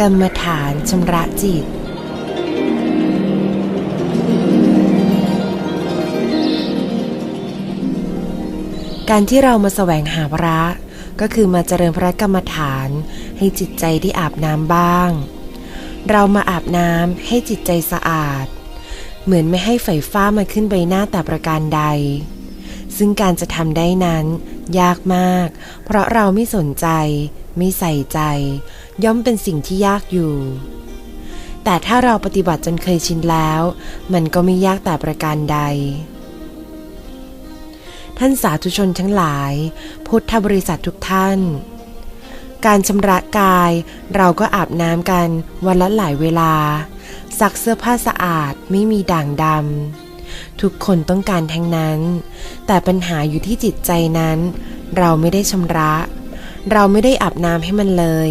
กรรมฐานชำระจิต การที่เรามาแสวงหาพระก็คือมาเจริญพระกรรมฐานให้จิตใจได้อาบน้ำบ้าง เรามาอาบน้ำให้จิตใจสะอาด เหมือนไม่ให้ไฟฟ้ามาขึ้นใบหน้าแต่ประการใด ซึ่งการจะทำได้นั้น ยากมาก เพราะเราไม่สนใจ ไม่ใส่ใจ ย่อมเป็นสิ่งที่ยากอยู่ แต่ถ้าเราปฏิบัติจนเคยชินแล้ว มันก็ไม่ยากแต่ประการใด ท่านสาธุชนทั้งหลาย พุทธบริษัททุกท่าน การชำระกายเราก็อาบน้ำกันวันละหลายเวลา ซักเสื้อผ้าสะอาดไม่มีด่างดำทุกคนต้องการทั้งนั้น แต่ปัญหาอยู่ที่จิตใจนั้น เราไม่ได้ชำระเราไม่ได้อาบน้ำให้มันเลย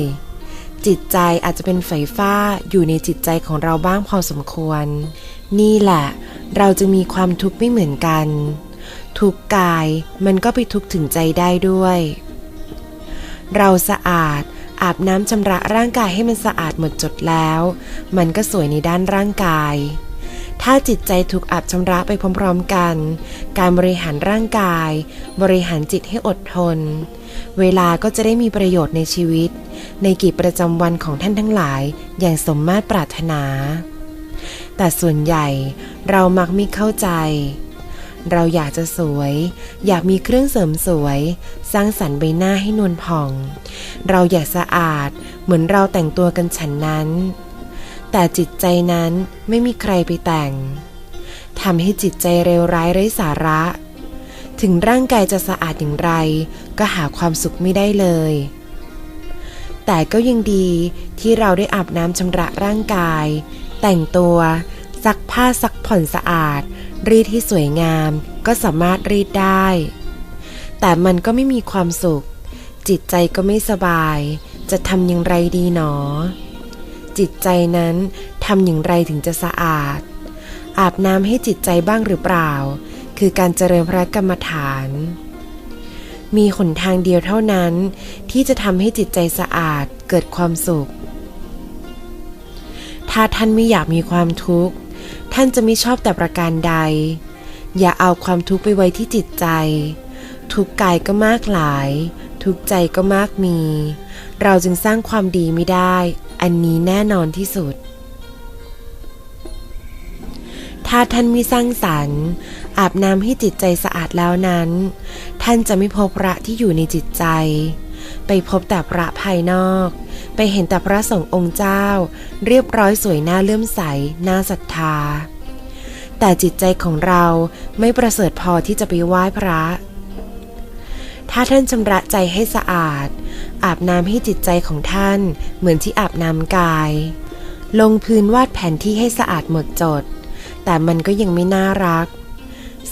จิตใจอาจจะเป็นไฟฟ้าอยู่ในจิตใจของเราบ้างพอสมควร นี่แหละ เราจะมีความทุกข์ไม่เหมือนกัน ทุกกายมันก็ไปทุกถึงใจได้ด้วย เราสะอาดอาบน้ำชำระร่างกายให้มันสะอาดหมดจดแล้ว มันก็สวยในด้านร่างกาย ถ้าจิตใจถูกอาบชำระไปพร้อมๆกัน การบริหารร่างกาย บริหารจิตให้อดทน เวลาก็จะได้มีประโยชน์ในชีวิต ในกิจประจำวันของท่านทั้งหลายอย่างสมมาตรปรารถนา แต่ส่วนใหญ่เรามักไม่เข้าใจ เราอยากจะสวย อยากมีเครื่องเสริมสวย สร้างสรรค์ใบหน้าให้นวลผ่อง เราอยากสะอาดเหมือนเราแต่งตัวกันฉันนั้น แต่จิตใจนั้นไม่มีใครไปแต่งทำให้จิตใจเร็วร้ายไร้สาระ ถึงร่างกายจะสะอาดอย่างไร ก็หาความสุขไม่ได้เลย แต่ก็ยังดีที่เราได้อาบน้ำชำระร่างกาย แต่งตัวซักผ้าซักผ่อนสะอาด รีดให้สวยงามก็สามารถรีดได้ แต่มันก็ไม่มีความสุข จิตใจก็ไม่สบาย จะทำอย่างไรดีหนอ จิตใจนั้นทำอย่างไรถึงจะสะอาด อาบน้ำให้จิตใจบ้างหรือเปล่า คือการเจริญพระกรรมฐาน มีหนทางเดียวเท่านั้น ที่จะทำให้จิตใจสะอาดเกิดความสุข ถ้าท่านไม่อยากมีความทุกข์ ท่านจะไม่ชอบแต่ประการใด อย่าเอาความทุกข์ไปไว้ที่จิตใจ ทุกกายก็มากหลาย ทุกใจก็มากมี เราจึงสร้างความดีไม่ได้ อันนี้แน่นอนที่สุด ถ้าท่านไม่สร้างสรรค์ อาบน้ำให้จิตใจสะอาดแล้วนั้น ท่านจะไม่พบพระที่อยู่ในจิตใจ ไปพบแต่พระภายนอก ไปเห็นแต่พระสงฆ์องค์เจ้า เรียบร้อยสวยน่าเลื่อมใสน่าศรัทธา แต่จิตใจของเราไม่ประเสริฐพอที่จะไปไหว้พระ ถ้าท่านชำระใจให้สะอาด อาบน้ำให้จิตใจของท่านเหมือนที่อาบน้ำกาย ลงพื้นวาดแผนที่ให้สะอาดหมดจด แต่มันก็ยังไม่น่ารัก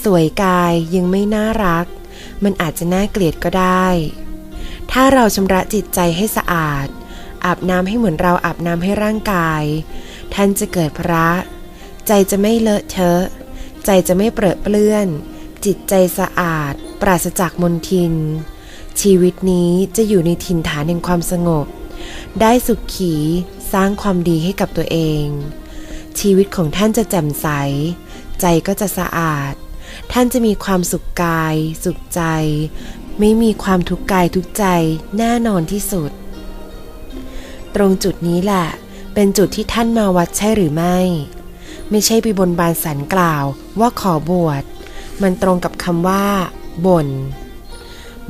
สวยกายยังไม่น่ารัก มันอาจจะน่าเกลียดก็ได้ ถ้าเราชำระจิตใจให้สะอาด อาบน้ำให้เหมือนเราอาบน้ำให้ร่างกาย ท่านจะเกิดพระ ใจจะไม่เลอะเทอะ ใจจะไม่เปรอะเปลื้อน จิตใจสะอาด ปราศจากมลทิน ชีวิตนี้จะอยู่ในถิ่นฐานแห่งความสงบ ได้สุขขีสร้างความดีให้กับตัวเอง ชีวิตของท่านจะแจ่มใส ใจก็จะสะอาด ท่านจะมีความสุขกาย สุขใจ ไม่มีความทุกข์กายทุกใจแน่นอนที่สุด ตรงจุดนี้แหละ เป็นจุดที่ท่านมาวัดใช่หรือไม่ ไม่ใช่ไปบนบานสันกล่าวว่าขอบวช มันตรงกับคำว่าบ่น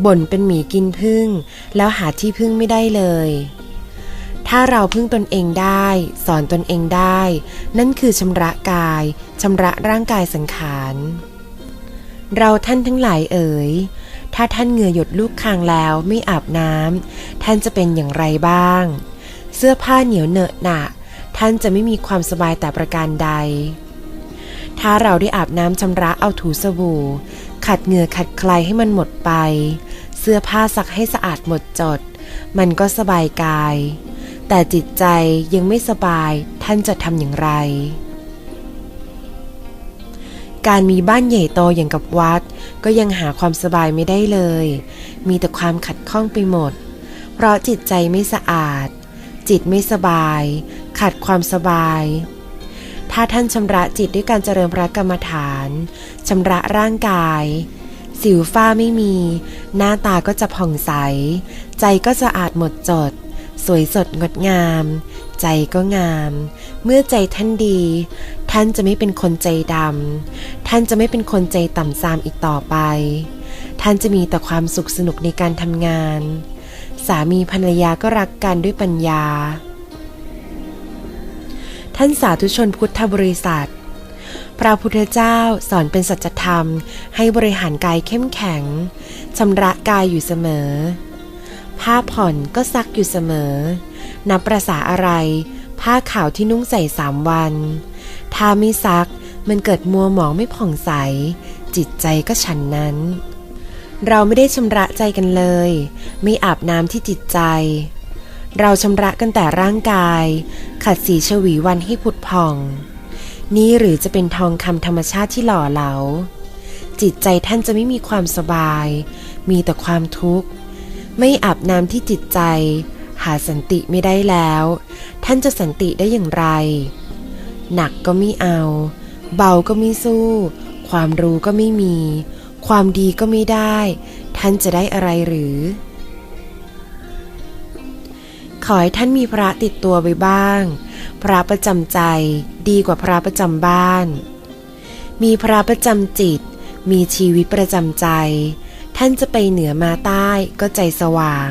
บ่นเป็นหมีกินพึ่ง แล้วหาที่พึ่งไม่ได้เลย ถ้าเราพึ่งตนเองได้ สอนตนเองได้ นั่นคือชำระกายชำระร่างกายสังขาร เราท่านทั้งหลายเอ๋ย ถ้าท่านเหงื่อหยดลูกคางแล้วไม่อาบน้ำท่านจะเป็นอย่างไรบ้าง เสื้อผ้าเหนียวเหนอะหนะท่านจะไม่มีความสบายแต่ประการใด ถ้าเราได้อาบน้ำชำระเอาถูสบู่ ขัดเหงื่อขัดใครให้มันหมดไป เสื้อผ้าซักให้สะอาดหมดจด มันก็สบายกาย แต่จิตใจยังไม่สบายท่านจะทำอย่างไร การมีบ้านใหญ่โตอย่างกับวัด ก็ยังหาความสบายไม่ได้เลย มีแต่ความขัดข้องไปหมด เพราะจิตใจไม่สะอาด จิตไม่สบาย ขาดความสบาย ถ้าท่านชำระจิตด้วยการเจริญพระกรรมฐานชำระร่างกาย สิวฝ้าไม่มี หน้าตาก็จะผ่องใส ใจก็จะอาดหมดจด สวยสดงดงาม ใจก็งาม เมื่อใจท่านดี ท่านจะไม่เป็นคนใจดำท่านจะไม่เป็นคนใจต่ำซามอีกต่อไป ท่านจะมีแต่ความสุขสนุกในการทำงาน สามีภรรยาก็รักกันด้วยปัญญา ท่านสาธุชนพุทธบริษัทพระพุทธเจ้าสอนเป็นสัจธรรม ให้บริหารกายเข้มแข็งชำระกายอยู่เสมอ ผ้าผ่อนก็ซักอยู่เสมอ นับประษาอะไร ผ้าขาวที่นุ่งใส่สามวัน ถ้าไม่ซักมันเกิดมัวหมองไม่ผ่องใส จิตใจก็ฉันนั้น เราไม่ได้ชำระใจกันเลย ไม่อาบน้ำที่จิตใจ เราชำระกันแต่ร่างกาย ขัดสีชวีวันให้ผุดผ่อง นี่หรือจะเป็นทองคำธรรมชาติที่หล่อเหลา จิตใจท่านจะไม่มีความสบาย มีแต่ความทุกข์ ไม่อาบน้ำที่จิตใจ หาสันติไม่ได้แล้ว ท่านจะสันติได้อย่างไร หนักก็ไม่เอา เบาก็ไม่สู้ ความรู้ก็ไม่มี ความดีก็ไม่ได้ ท่านจะได้อะไรหรือ ขอให้ท่านมีพระติดตัวไว้บ้าง พระประจำใจดีกว่าพระประจำบ้าน มีพระประจำจิต มีชีวิตประจำใจ ท่านจะไปเหนือมาใต้ก็ใจสว่าง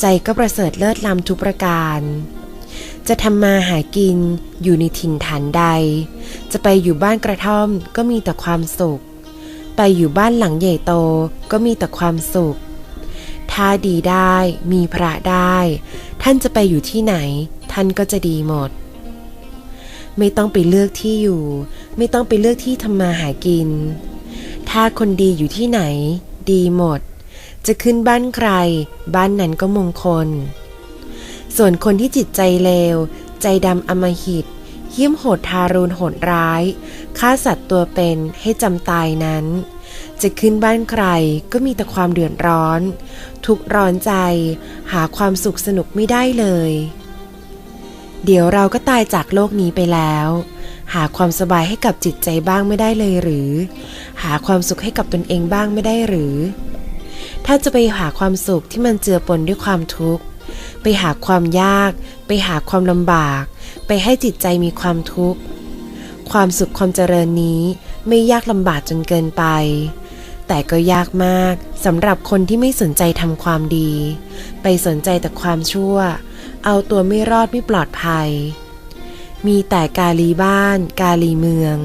ใจก็ประเสริฐเลิศล้ำทุกประการ จะทำมาหากินอยู่ในถิ่นฐานใด จะไปอยู่บ้านกระท่อมก็มีแต่ความสุข ไปอยู่บ้านหลังใหญ่โตก็มีแต่ความสุข ถ้าดีได้มีพระได้ ท่านจะไปอยู่ที่ไหน ท่านก็จะดีหมดไม่ต้องไปเลือกที่อยู่ ไม่ต้องไปเลือกที่ทำมาหากิน ถ้าคนดีอยู่ที่ไหน ดีหมด จะขึ้นบ้านใคร บ้านนั้นก็มงคล ส่วนคนที่จิตใจเลว ใจดำอมหิตเหี้ยมโหดทารุณโหดร้ายฆ่าสัตว์ตัวเป็นให้จำตายนั้น จะขึ้นบ้านใครก็มีแต่ความเดือดร้อน ทุกข์ร้อนใจ หาความสุขสนุกไม่ได้เลย เดี๋ยวเราก็ตายจากโลกนี้ไปแล้ว หาความสบายให้กับจิตใจบ้างไม่ได้เลยหรือ หาความสุขให้กับตนเองบ้างไม่ได้หรือ ถ้าจะไปหาความสุขที่มันเจือปนด้วยความทุกข์ ไปหาความยาก ไปหาความลำบาก ไปให้จิตใจมีความทุกข์ ความสุขความเจริญนี้ไม่ยากลำบากจนเกินไป แต่ก็ยากมากสำหรับคนที่ไม่สนใจทำความดี ไปสนใจแต่ความชั่ว เอาตัวไม่รอดไม่ปลอดภัย มีแต่กาลีบ้าน กาลีเมือง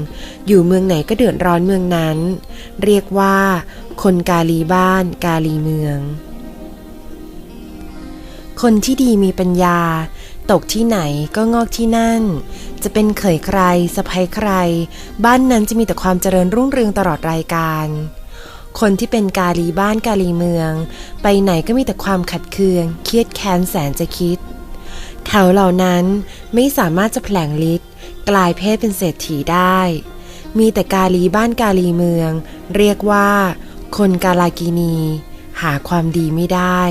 อยู่เมืองไหนก็เดือดร้อนเมืองนั้น เรียกว่า คนกาลีบ้าน กาลีเมือง คนที่ดีมีปัญญา ตกที่ไหนก็งอกที่นั่น จะเป็นเขยใครสะพ้ยใคร บ้านนั้นจะมีแต่ความเจริญรุ่งเรืองตลอดรายการ คนที่เป็นกาลีบ้านกาลีเมือง ไปไหนก็มีแต่ความขัดเคือง เครียดแค้นแสนจะคิด เขาเหล่านั้นไม่สามารถจะแผลงฤทธิ์กลายเพศเป็นเศรษฐีได้ มีแต่กาลีบ้านกาลีเมือง เรียกว่า คนกาลากินี หาความดีไม่ได้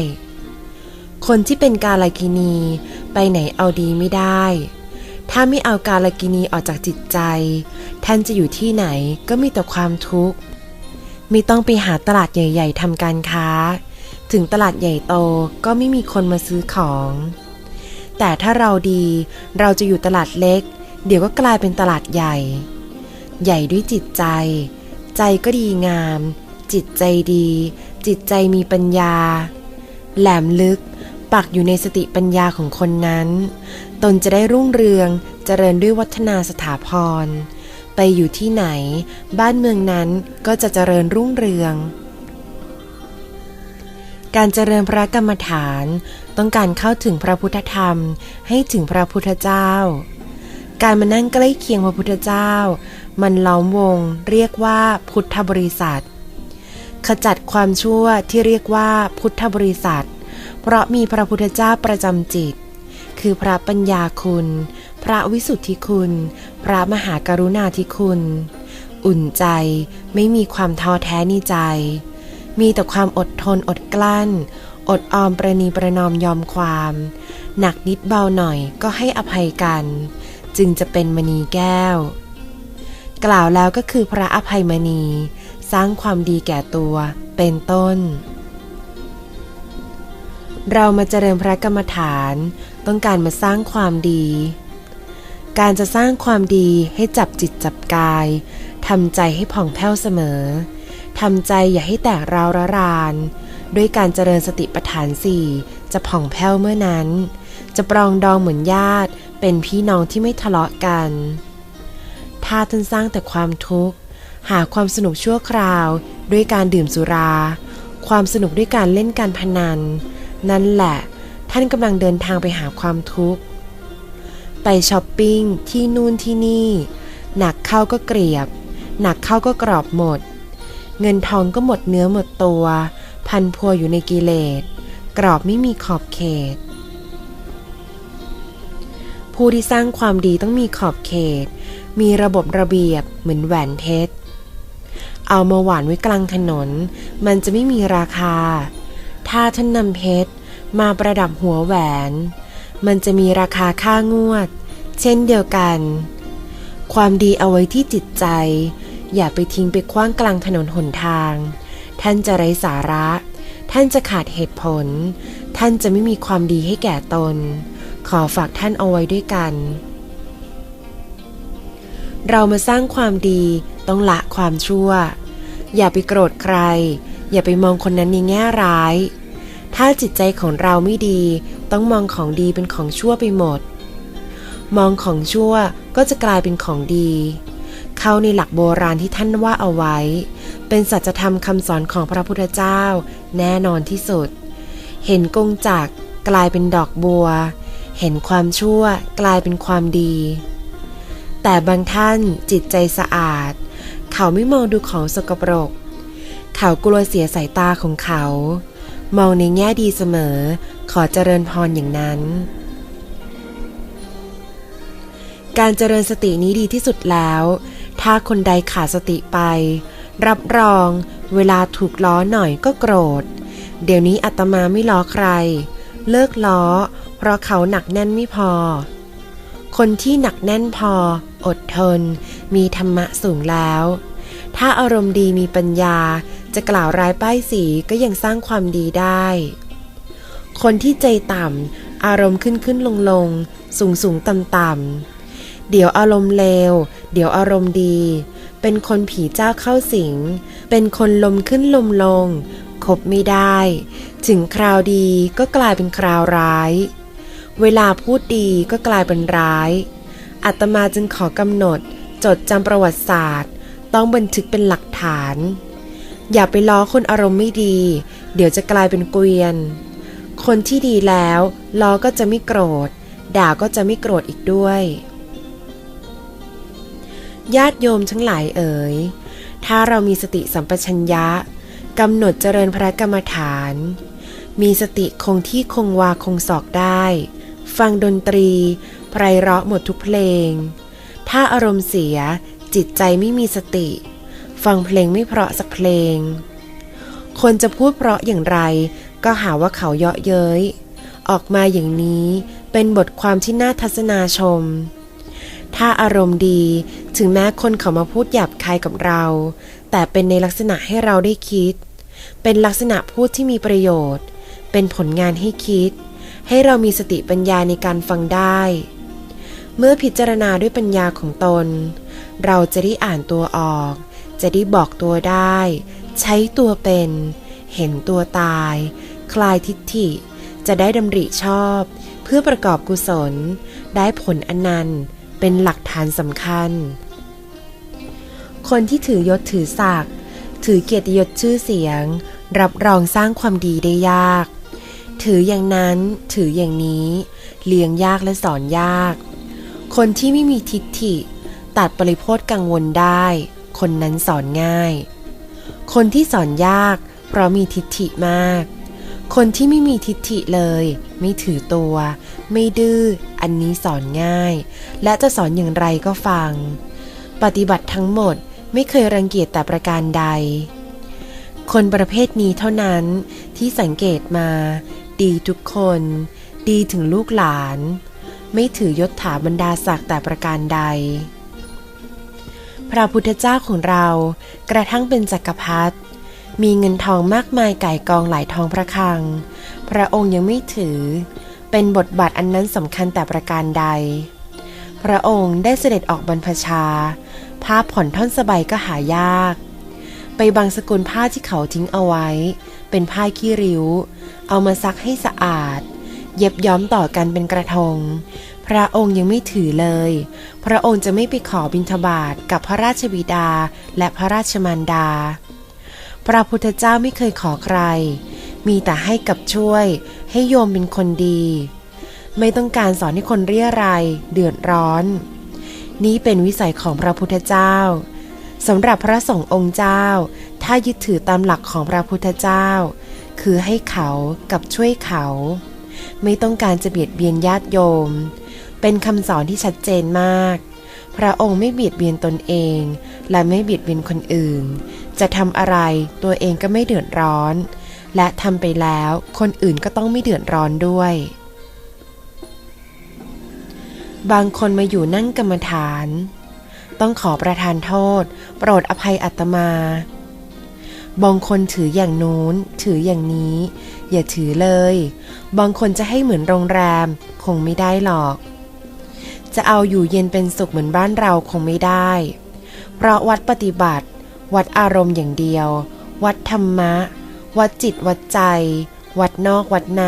คนที่เป็นกาลากินีไปไหนเอาดีไม่ได้ ถ้าไม่เอากาลากินีออกจากจิตใจ ท่านจะอยู่ที่ไหนก็มีแต่ความทุกข์ไม่ต้องไปหาตลาดใหญ่ ๆทำการค้า ถึงตลาดใหญ่โตก็ไม่มีคนมาซื้อของ แต่ถ้าเราดีเราจะอยู่ตลาดเล็ก เดี๋ยวก็กลายเป็นตลาดใหญ่ ใหญ่ด้วยจิตใจ ใจก็ดีงาม จิตใจดี จิตใจมีปัญญา แหลมลึก ปักอยู่ในสติปัญญาของคนนั้น ตนจะได้รุ่งเรืองเจริญด้วยวัฒนาสถาพร ไปอยู่ที่ไหน บ้านเมืองนั้นก็จะเจริญรุ่งเรือง การเจริญพระกรรมฐาน ต้องการเข้าถึงพระพุทธธรรม ให้ถึงพระพุทธเจ้า การมานั่งใกล้เคียงพระพุทธเจ้า มันล้อมวงเรียกว่าพุทธบริษัท ขจัดความชั่วที่เรียกว่าพุทธบริษัท เพราะมีพระพุทธเจ้าประจำจิต คือพระปัญญาคุณ พระวิสุทธิคุณ พระมหากรุณาธิคุณ อุ่นใจไม่มีความท้อแท้ในใจ มีแต่ความอดทนอดกลั้น อดออมประนีประนอมยอมความ หนักนิดเบาหน่อยก็ให้อภัยกัน จึงจะเป็นมณีแก้ว กล่าวแล้วก็คือพระอภัยมณี สร้างความดีแก่ตัวเป็นต้น เรามาเจริญพระกรรมฐาน ต้องการมาสร้างความดี การจะสร้างความดีให้จับจิตจับกายทำใจให้ผ่องแผ้วเสมอทำใจอย่าให้แตกราวระราน ด้วยการเจริญสติปัฏฐานสี่จะผ่องแผ้วเมื่อนั้น จะปรองดองเหมือนญาติ เป็นพี่น้องที่ไม่ทะเลาะกัน ถ้าท่านสร้างแต่ความทุกข์ หาความสนุกชั่วคราว ด้วยการดื่มสุรา ความสนุกด้วยการเล่นการพนัน นั่นแหละ ท่านกำลังเดินทางไปหาความทุกข์ ไปช้อปปิ้งที่นู่นที่นี่ หนักเข้าก็เกลียบ หนักเข้าก็กรอบหมด เงินทองก็หมดเนื้อหมดตัว พันพัวอยู่ในกิเลส กรอบไม่มีขอบเขต ผู้ที่สร้างความดีต้องมีขอบเขต มีระบบระเบียบเหมือนแหวนเพชรเอามาหวานไว้กลางถนน มันจะไม่มีราคา ถ้าท่านนำเพชรมาประดับหัวแหวน มันจะมีราคาค่างวด เช่นเดียวกัน ความดีเอาไว้ที่จิตใจ อย่าไปทิ้งไปคว้างกลางถนนหนทาง ท่านจะไร้สาระ ท่านจะขาดเหตุผล ท่านจะไม่มีความดีให้แก่ตน ขอฝากท่านเอาไว้ด้วยกัน เรามาสร้างความดีต้องละความชั่ว อย่าไปโกรธใคร อย่าไปมองคนนั้นในแง่ร้าย ถ้าจิตใจของเราไม่ดี ต้องมองของดีเป็นของชั่วไปหมด มองของชั่วก็จะกลายเป็นของดี เข้าในหลักโบราณที่ท่านว่าเอาไว้ เป็นสัจธรรมคำสอนของพระพุทธเจ้า แน่นอนที่สุด เห็นกงจักรกลายเป็นดอกบัว เห็นความชั่วกลายเป็นความดี แต่บางท่านจิตใจสะอาด เขาไม่มองดูของสกปรก เขากลัวเสียสายตาของเขา มองในแง่ดีเสมอ ขอเจริญพรอย่างนั้นการเจริญสตินี้ดีที่สุดแล้ว ถ้าคนใดขาดสติไป รับรองเวลาถูกล้อหน่อยก็โกรธ เดี๋ยวนี้อาตมาไม่ล้อใคร เลิกล้อ เพราะเขาหนักแน่นไม่พอ คนที่หนักแน่นพอ อดทน มีธรรมะสูงแล้ว ถ้าอารมณ์ดีมีปัญญา จะกล่าวร้ายป้ายสีก็ยังสร้างความดีได้ คนที่ใจต่ำอารมณ์ขึ้นขึ้นลงลงสูงสูงต่ำต่ำ เดี๋ยวอารมณ์เลว เดี๋ยวอารมณ์ดี เป็นคนผีเจ้าเข้าสิง เป็นคนลมขึ้นลมลง คบไม่ได้ ถึงคราวดีก็กลายเป็นคราวร้าย เวลาพูดดีก็กลายเป็นร้ายอาตมาจึงขอกำหนด จดจำประวัติศาสตร์ ต้องบันทึกเป็นหลักฐาน อย่าไปล้อคนอารมณ์ไม่ดี เดี๋ยวจะกลายเป็นเกวียน คนที่ดีแล้วล้อก็จะไม่โกรธ ด่าก็จะไม่โกรธอีกด้วย ญาติโยมทั้งหลายเอ๋ย ถ้าเรามีสติสัมปชัญญะกำหนดเจริญพระกรรมฐาน มีสติคงที่คงวาคงศอกได้ ฟังดนตรีไพเราะหมดทุกเพลง ถ้าอารมณ์เสียจิตใจไม่มีสติ ฟังเพลงไม่เพราะสักเพลง คนจะพูดเพราะอย่างไร ก็หาว่าเขาเยาะเย้ย ออกมาอย่างนี้เป็นบทความที่น่าทัศนาชม ถ้าอารมณ์ดีถึงแม้คนเขามาพูดหยาบคายกับเรา แต่เป็นในลักษณะให้เราได้คิด เป็นลักษณะพูดที่มีประโยชน์ เป็นผลงานให้คิด ให้เรามีสติปัญญาในการฟังได้ เมื่อพิจารณาด้วยปัญญาของตน เราจะได้อ่านตัวออก จะได้บอกตัวได้ ใช้ตัวเป็น เห็นตัวตาย คลายทิฏฐิ จะได้ดำริชอบ เพื่อประกอบกุศล ได้ผลอนันต์ เป็นหลักฐานสำคัญ คนที่ถือยศถือศักดิ์ถือเกียรติยศชื่อเสียง รับรองสร้างความดีได้ยาก ถืออย่างนั้นถืออย่างนี้ เลี้ยงยากและสอนยาก คนที่ไม่มีทิฏฐิ ตัดปริโพธกังวลได้ คนนั้นสอนง่าย คนที่สอนยากเพราะมีทิฏฐิมาก คนที่ไม่มีทิฏฐิเลย ไม่ถือตัว ไม่ดื้อ อันนี้สอนง่าย และจะสอนอย่างไรก็ฟัง ปฏิบัติทั้งหมดไม่เคยรังเกียจแต่ประการใด คนประเภทนี้เท่านั้นที่สังเกตมา ดีทุกคน ดีถึงลูกหลาน ไม่ถือยศถาบรรดาศักดิ์แต่ประการใด พระพุทธเจ้าของเรากระทั่งเป็นจักรพรรดิ มีเงินทองมากมายไก่กองหลายทองพระคลัง พระองค์ยังไม่ถือ เป็นบทบาทอันนั้นสำคัญแต่ประการใด พระองค์ได้เสด็จออกบรรพชา ผ้าผ่อนท่อนสบายก็หายาก ไปบางสกุลผ้าที่เขาทิ้งเอาไว้ เป็นผ้าขี้ริ้ว เอามาซักให้สะอาด เย็บย้อมต่อกันเป็นกระทง พระองค์ยังไม่ถือเลย พระองค์จะไม่ไปขอบิณฑบาตกับพระราชบิดาและพระราชมารดา พระพุทธเจ้าไม่เคยขอใคร มีแต่ให้กับช่วย ให้โยมเป็นคนดี ไม่ต้องการสอนให้คนเรียรายเดือดร้อน นี้เป็นวิสัยของพระพุทธเจ้าสำหรับพระสงฆ์องค์เจ้า ถ้ายึดถือตามหลักของพระพุทธเจ้า คือให้เขากับช่วยเขา ไม่ต้องการจะเบียดเบียนญาติโยม เป็นคำสอนที่ชัดเจนมาก พระองค์ไม่เบียดเบียนตนเอง และไม่เบียดเบียนคนอื่น จะทำอะไรตัวเองก็ไม่เดือดร้อน และทำไปแล้วคนอื่นก็ต้องไม่เดือดร้อนด้วย บางคนมาอยู่นั่งกรรมฐาน ต้องขอประทานโทษ โปรดอภัยอัตมาบางคนถืออย่างนู้น ถืออย่างนี้ อย่าถือเลย บางคนจะให้เหมือนโรงแรม คงไม่ได้หรอก จะเอาอยู่เย็นเป็นสุขเหมือนบ้านเราคงไม่ได้ เพราะวัดปฏิบัติ วัดอารมณ์อย่างเดียว วัดธรรมะ วัดจิตวัดใจ วัดนอกวัดใน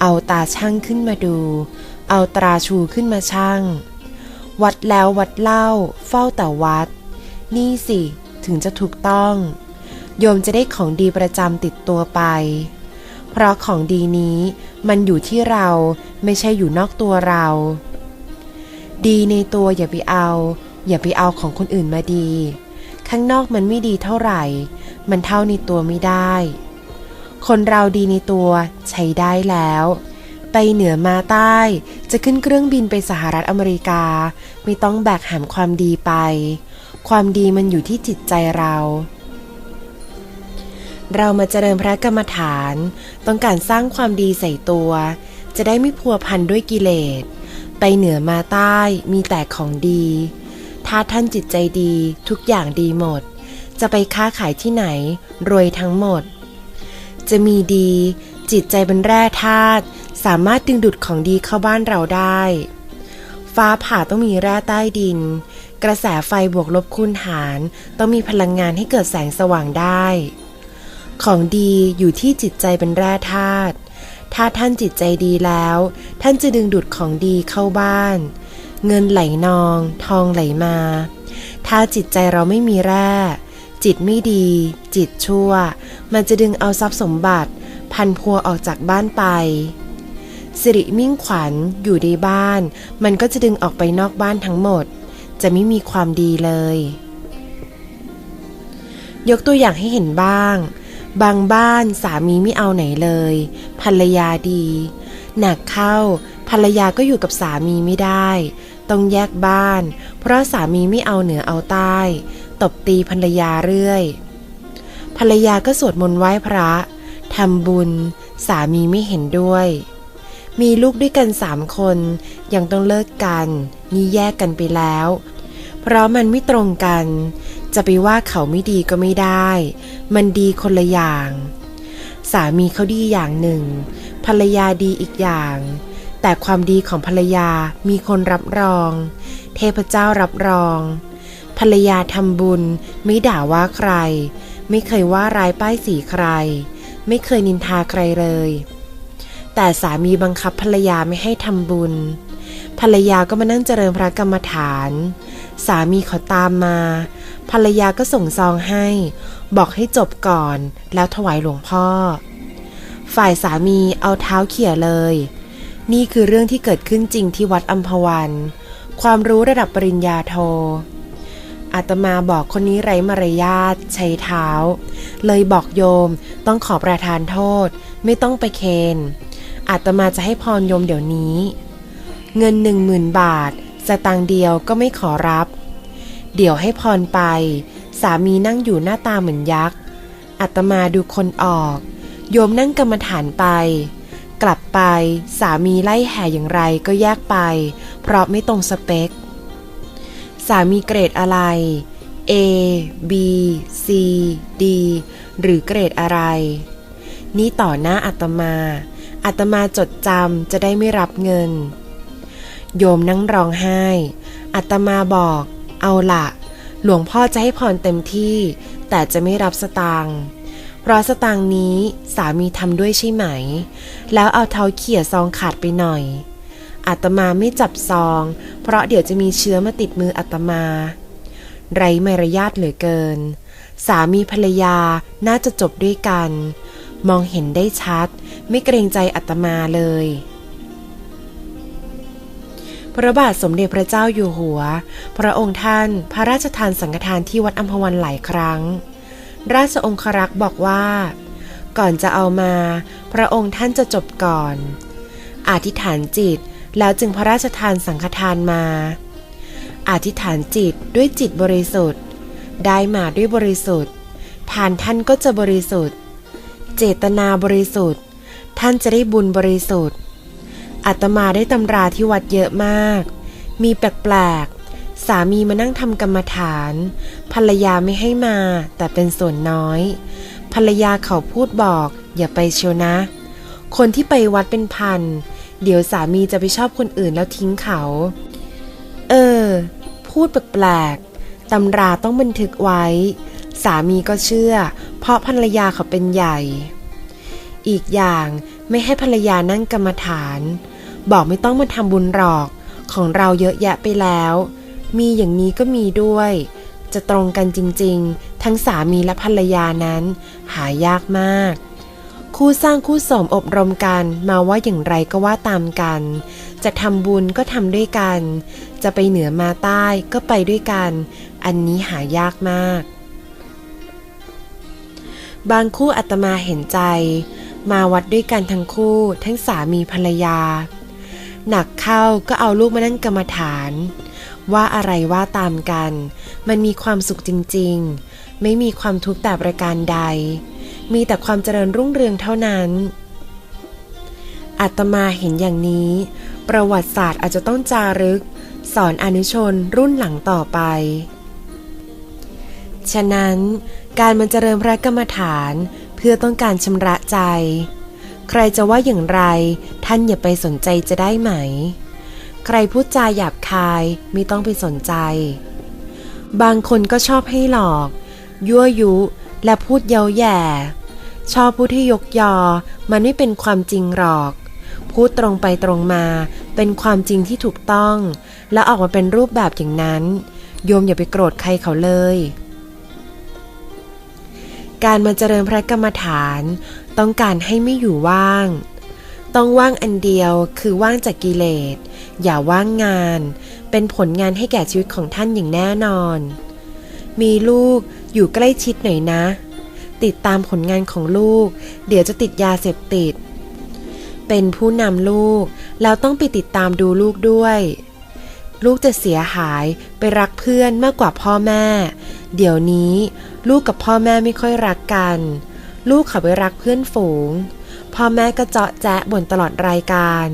เอาตาช่างขึ้นมาดู เอาตราชูขึ้นมาช่าง วัดแล้ววัดเล่า เฝ้าแต่วัด นี่สิถึงจะถูกต้อง โยมจะได้ของดีประจำติดตัวไป เพราะของดีนี้มันอยู่ที่เราไม่ใช่อยู่นอกตัวเรา ดีในตัวอย่าไปเอา อย่าไปเอาของคนอื่นมาดี ข้างนอกมันไม่ดีเท่าไหร่ มันเท่าในตัวไม่ได้ คนเราดีในตัวใช้ได้แล้ว ไปเหนือมาใต้ จะขึ้นเครื่องบินไปสหรัฐอเมริกา ไม่ต้องแบกหามความดีไป ความดีมันอยู่ที่จิตใจเรา เรามาเจริญพระกรรมฐาน ต้องการสร้างความดีใส่ตัว จะได้ไม่พัวพันด้วยกิเลส ไปเหนือมาใต้มีแต่ของดี ถ้าท่านจิตใจดีทุกอย่างดีหมด จะไปค้าขายที่ไหน รวยทั้งหมด จะมีดี จิตใจเป็นแร่ธาตุสามารถดึงดูดของดีเข้าบ้านเราได้ ฟ้าผ่าต้องมีแร่ใต้ดิน กระแสไฟบวกลบคูณหาร ต้องมีพลังงานให้เกิดแสงสว่างได้ ของดีอยู่ที่จิตใจเป็นแร่ธาตุถ้าท่านจิตใจดีแล้ว ท่านจะดึงดูดของดีเข้าบ้าน เงินไหลนอง ทองไหลมา ถ้าจิตใจเราไม่มีแร่ จิตไม่ดี จิตชั่ว มันจะดึงเอาทรัพย์สมบัติ พันพัวออกจากบ้านไป สิริมิ่งขวัญอยู่ในบ้าน มันก็จะดึงออกไปนอกบ้านทั้งหมด จะไม่มีความดีเลย ยกตัวอย่างให้เห็นบ้าง บางบ้านสามีไม่เอาไหนเลย ภรรยาดี หนักเข้าภรรยาก็อยู่กับสามีไม่ได้ ต้องแยกบ้าน เพราะสามีไม่เอาเหนือเอาใต้ ตบตีภรรยาเรื่อย ภรรยาก็สวดมนต์ไหว้พระทำบุญ สามีไม่เห็นด้วย มีลูกด้วยกันสามคน ยังต้องเลิกกันนี่แยกกันไปแล้ว เพราะมันไม่ตรงกัน จะไปว่าเขาไม่ดีก็ไม่ได้ มันดีคนละอย่าง สามีเขาดีอย่างหนึ่ง ภรรยาดีอีกอย่าง แต่ความดีของภรรยามีคนรับรอง เทพเจ้ารับรอง ภรรยาทำบุญไม่ด่าว่าใคร ไม่เคยว่าร้ายป้ายสีใคร ไม่เคยนินทาใครเลย แต่สามีบังคับภรรยาไม่ให้ทำบุญ ภรรยาก็มานั่งเจริญพระกรรมฐาน สามีเขาตามมา ภรรยาก็ส่งซองให้ บอกให้จบก่อนแล้วถวายหลวงพ่อ ฝ่ายสามีเอาเท้าเขี่ยเลย นี่คือเรื่องที่เกิดขึ้นจริงที่วัดอัมพวัน ความรู้ระดับปริญญาโท อาตมาบอกคนนี้ไร้มารยาทใช้เท้า เลยบอกโยมต้องขอประทานโทษ ไม่ต้องไปเคน อาตมาจะให้พรโยมเดี๋ยวนี้ เงินหนึ่งหมื่นบาทสตางค์เดียวก็ไม่ขอรับ เดี๋ยวให้พรไป สามีนั่งอยู่หน้าตาเหมือนยักษ์อาตมาดูคนออก โยมนั่งกรรมฐานไป กลับไปสามีไล่แห่อย่างไรก็แยกไป เพราะไม่ตรงสเปค สามีเกรดอะไร A B C D หรือเกรดอะไร นี่ต่อหน้าอาตมาอาตมาจดจำจะได้ไม่รับเงิน โยมนั่งร้องไห้อาตมาบอก เอาละหลวงพ่อจะให้พรเต็มที่ แต่จะไม่รับสตางค์ ราะสตางค์นี้สามีทำด้วยใช่ไหม แล้วเอาเท้าเขี่ยซองขาดไปหน่อย อาตมาไม่จับซอง เพราะเดี๋ยวจะมีเชื้อมาติดมืออาตมา ไรมารยาทเหลือเกิน สามีภรรยาน่าจะจบด้วยกัน มองเห็นได้ชัด ไม่เกรงใจอาตมาเลย พระบาทสมเด็จพระเจ้าอยู่หัว พระองค์ท่านพระราชทานสังฆทานที่วัดอัมพวันหลายครั้ง ราชองครักษ์บอกว่า ก่อนจะเอามา พระองค์ท่านจะจบก่อน อธิษฐานจิตแล้วจึงพระราชทานสังฆทานมา อธิษฐานจิตด้วยจิตบริสุทธิ์ ได้มาด้วยบริสุทธิ์ ทานท่านก็จะบริสุทธิ์ เจตนาบริสุทธิ์ ท่านจะได้บุญบริสุทธิ์อาตมาได้ตำราที่วัดเยอะมาก มีแปลกามีมานั่งทำกรรมฐาน ภรรยาไม่ให้มา แต่เป็นส่วนน้อย ภรรยาเขาพูดบอก อย่าไปเชียวนะ คนที่ไปวัดเป็นพัน เดี๋ยวสามีจะไปชอบคนอื่นแล้วทิ้งเขา เออ พูดแปลกๆตำราต้องบันทึกไว้ สามีก็เชื่อ เพราะภรรยาเขาเป็นใหญ่ อีกอย่างไม่ให้ภรรยานั่งกรรมฐาน บอกไม่ต้องมาทำบุญหรอกของเราเยอะแยะไปแล้ว มีอย่างนี้ก็มีด้วย จะตรงกันจริงๆ ทั้งสามีและภรรยานั้น หายากมาก คู่สร้างคู่สมอบรมกันมาว่าอย่างไรก็ว่าตามกัน จะทำบุญก็ทำด้วยกัน จะไปเหนือมาใต้ก็ไปด้วยกัน อันนี้หายากมาก บางคู่อาตมาเห็นใจ มาวัดด้วยกันทั้งคู่ ทั้งสามีภรรยา หนักเข้าก็เอาลูกมานั่งกรรมฐาน ว่าอะไรว่าตามกัน มันมีความสุขจริงๆ ไม่มีความทุกข์แต่ประการใด มีแต่ความเจริญรุ่งเรืองเท่านั้น อาตมาเห็นอย่างนี้ ประวัติศาสตร์อาจจะต้องจารึก สอนอนุชนรุ่นหลังต่อไป ฉะนั้นการมันเจริญพระกรรมฐานเพื่อต้องการชำระใจ ใครจะว่าอย่างไรท่านอย่าไปสนใจจะได้ไหม ใครพูดจาหยาบคายไม่ต้องไปสนใจ บางคนก็ชอบให้หลอก ยั่วยุและพูดเย้าแย่ ชอบพูดที่ยกยอ มันไม่เป็นความจริงหรอก พูดตรงไปตรงมา เป็นความจริงที่ถูกต้อง และออกมาเป็นรูปแบบอย่างนั้น โยมอย่าไปโกรธใครเขาเลย การมาเจริญพระกรรมฐานต้องการให้ไม่อยู่ว่าง ต้องว่างอันเดียวคือว่างจากกิเลส อย่าว่างงาน เป็นผลงานให้แก่ชีวิตของท่านอย่างแน่นอน มีลูกอยู่ใกล้ชิดหน่อยนะ ติดตามผลงานของลูก เดี๋ยวจะติดยาเสพติด เป็นผู้นำลูก แล้วต้องไปติดตามดูลูกด้วย ลูกจะเสียหายไปรักเพื่อนมากกว่าพ่อแม่ เดี๋ยวนี้ลูกกับพ่อแม่ไม่ค่อยรักกัน ลูกเขาไปรักเพื่อนฝูง พ่อแม่ก็เจาะแจ๊ะบ่นตลอดรายการ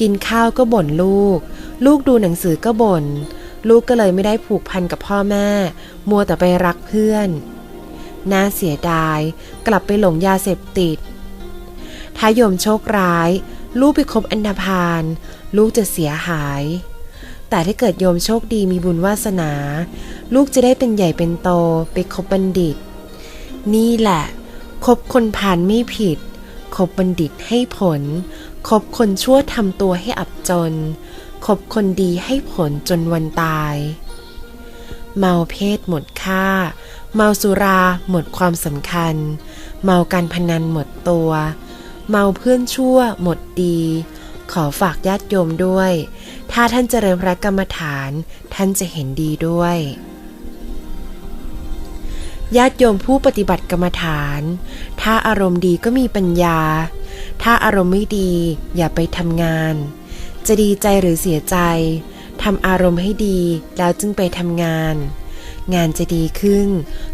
กินข้าวก็บ่นลูก ลูกดูหนังสือก็บน่น ลูกก็เลยไม่ได้ผูกพันกับพ่อแม่ มัวแต่ไปรักเพื่อน น่าเสียดาย กลับไปหลงยาเสพติด ถ้าโยมโชคร้าย ลูกไปคบอันธพาลลูกจะเสียหาย แต่ถ้าเกิดโยมโชคดีมีบุญวาสนา ลูกจะได้เป็นใหญ่เป็นโตไปคบบัณฑิต นี่แหละ คบคนผ่านไม่ผิดคบบัณฑิตให้ผล คบคนชั่วทำตัวให้อับจน คบคนดีให้ผลจนวันตาย เมาเพศหมดค่า เมาสุราหมดความสำคัญ เมาการพนันหมดตัว เมาเพื่อนชั่วหมดดี ขอฝากญาติโยมด้วย ถ้าท่านเจริญพระกรรมฐานท่านจะเห็นดีด้วยญาติโยมผู้ปฏิบัติกรรมฐาน ถ้าอารมณ์ดีก็มีปัญญา ถ้าอารมณ์ไม่ดี อย่าไปทำงาน จะดีใจหรือเสียใจทำอารมณ์ให้ดีแล้วจึงไปทำงาน งานจะดีขึ้น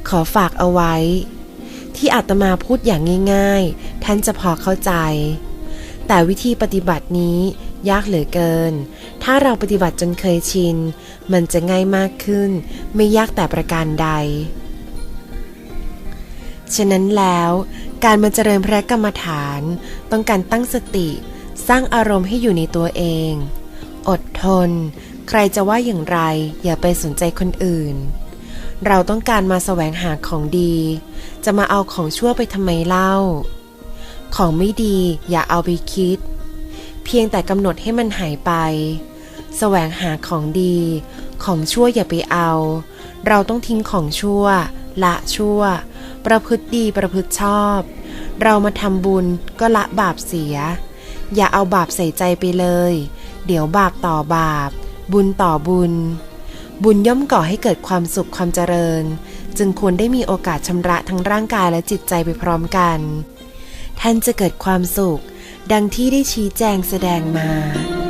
ขอฝากเอาไว้ ที่อาตมาพูดอย่างง่าย ๆ ท่านจะพอเข้าใจ แต่วิธีปฏิบัตินี้ยากเหลือเกิน ถ้าเราปฏิบัติจนเคยชิน มันจะง่ายมากขึ้น ไม่ยากแต่ประการใด ฉะนั้นแล้วการมาเจริญพระกรรมฐาน ต้องการตั้งสติ สร้างอารมณ์ให้อยู่ในตัวเอง อดทน ใครจะว่าอย่างไร อย่าไปสนใจคนอื่น เราต้องการมาแสวงหาของดี จะมาเอาของชั่วไปทำไมเล่า ของไม่ดีอย่าเอาไปคิด เพียงแต่กำหนดให้มันหายไป แสวงหาของดี ของชั่วอย่าไปเอา เราต้องทิ้งของชั่ว ละชั่ว ประพฤติดีประพฤติชอบ เรามาทำบุญก็ละบาปเสีย อย่าเอาบาปใส่ใจไปเลย เดี๋ยวบาปต่อบาป บุญต่อบุญ บุญย่อมก่อให้เกิดความสุขความเจริญ จึงควรได้มีโอกาสชำระทั้งร่างกายและจิตใจไปพร้อมกัน ท่านจะเกิดความสุข ดังที่ได้ชี้แจงแสดงมา